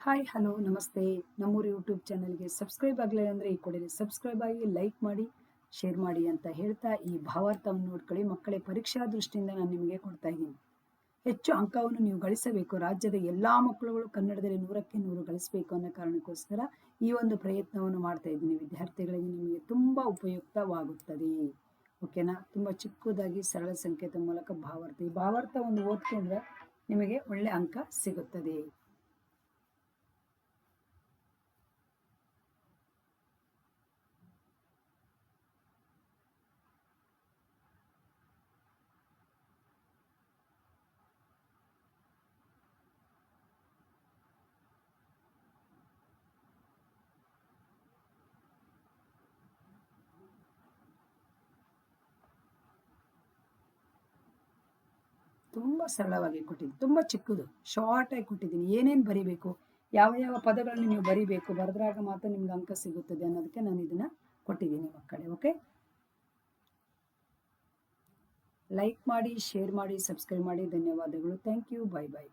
Hi, hello, ನಮಸ್ತೆ. ನಮ್ಮೂರು YouTube ಚಾನಲ್ಗೆ ಸಬ್ಸ್ಕ್ರೈಬ್ ಆಗಲಿಲ್ಲ ಅಂದರೆ ಈ ಕೊಡಿರಿ ಸಬ್ಸ್ಕ್ರೈಬ್ ಆಗಿ, ಲೈಕ್ ಮಾಡಿ, ಶೇರ್ ಮಾಡಿ ಅಂತ ಹೇಳ್ತಾ ಈ ಭಾವಾರ್ಥವನ್ನು ನೋಡ್ಕೊಳ್ಳಿ. ಮಕ್ಕಳೇ, ಪರೀಕ್ಷಾ ದೃಷ್ಟಿಯಿಂದ ನಾನು ನಿಮಗೆ ಕೊಡ್ತಾ ಇದ್ದೀನಿ. ಹೆಚ್ಚು ಅಂಕವನ್ನು ನೀವು ಗಳಿಸಬೇಕು. ರಾಜ್ಯದ ಎಲ್ಲ ಮಕ್ಕಳುಗಳು ಕನ್ನಡದಲ್ಲಿ ನೂರಕ್ಕೆ ನೂರು ಗಳಿಸಬೇಕು ಅನ್ನೋ ಕಾರಣಕ್ಕೋಸ್ಕರ ಈ ಒಂದು ಪ್ರಯತ್ನವನ್ನು ಮಾಡ್ತಾ ಇದ್ದೀನಿ. ವಿದ್ಯಾರ್ಥಿಗಳಿಗೆ ನಿಮಗೆ ತುಂಬ ಉಪಯುಕ್ತವಾಗುತ್ತದೆ. ಓಕೆನಾ? ತುಂಬ ಚಿಕ್ಕದಾಗಿ, ಸರಳ ಸಂಕೇತ ಮೂಲಕ ಭಾವಾರ್ಥ. ಈ ಭಾವಾರ್ಥ ಒಂದು ಓದ್ಕೊಂಡ್ರೆ ನಿಮಗೆ ಒಳ್ಳೆ ಅಂಕ ಸಿಗುತ್ತದೆ. ತುಂಬ ಸರಳವಾಗಿ ಕೊಟ್ಟಿದ್ದೀನಿ. ತುಂಬ ಚಿಕ್ಕದು. ಶಾರ್ಟಾಗಿ ಕೊಟ್ಟಿದ್ದೀನಿ. ಏನೇನು ಬರಿಬೇಕು? ಯಾವ ಯಾವ ಪದಗಳನ್ನು ನೀವು ಬರಿಬೇಕು? ಬರೆದ್ರಾಗ ಮಾತ್ರ ನಿಮ್ಗೆ ಅಂಕ ಸಿಗುತ್ತದೆ ಅನ್ನೋದಕ್ಕೆ ನಾನು ಇದನ್ನು ಕೊಟ್ಟಿದ್ದೀನಿ ಮಕ್ಕಳೇ ಓಕೆ ಲೈಕ್ ಮಾಡಿ ಶೇರ್ ಮಾಡಿ ಸಬ್ಸ್ಕ್ರೈಬ್ ಮಾಡಿ. ಧನ್ಯವಾದಗಳು. Thank you bye bye